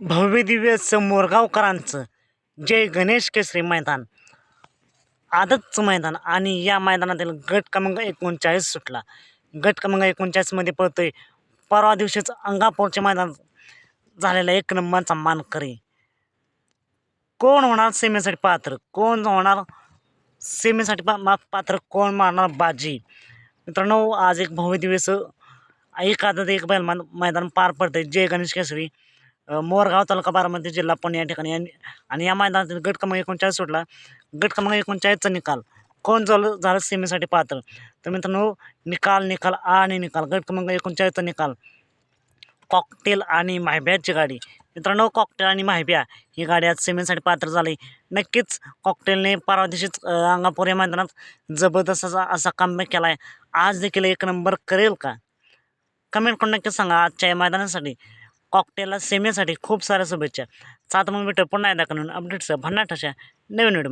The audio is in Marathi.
भव्यदिव्य मोरगावकरांचं जय गणेश केसरी मैदान. आदतचं मैदान आणि या मैदानातील गट क्रमांक एकोणचाळीस सुटला. गट क्रमांक एकोणचाळीसमध्ये पळतोय परवा दिवशीच अंगापूरच्या मैदान झालेला एक नंबरचा मानकरी. कोण होणार सेमीसाठी पात्र? कोण होणार सेमीसाठी पा पात्र? कोण मारणार बाजी? मित्रांनो आज एक भव्य दिवस एक आदत एक बैल मैदान पार पडते जय गणेश केसरी. मोरगाव तालुका बारामती जिल्हा पुणे या ठिकाणी. आणि आणि या मैदानातील गट क्रमांक एकोणचाळीस सुटला. गट क्रमांक एकोणचाळीसचा निकाल. कोण झालं झालं सीमेसाठी पात्र? तर मित्रांनो निकाल निकाल आ आणि निकाल. गट क्रमांक एकोणचाळीसचा निकाल. कॉकटेल आणि माहिब्याची गाडी. मित्रांनो कॉकटेल आणि माहिब्या ही गाडी आज सीमेसाठी पात्र झाली. नक्कीच कॉकटेलने परवा दिवशीच अंगापूर या मैदानात जबरदस्त असा असा कमबॅक केला आहे आज देखील एक नंबर करेल का? कमेंट करून नक्की सांगा आजच्या या मैदानासाठी. कॉकटेलला सेमीसाठी खूप साऱ्या शुभेच्छा. सात मग भेटू पुन्हा एकदा करून. अपडेट्स भन्नाट अशा नवीन व्हिडिओ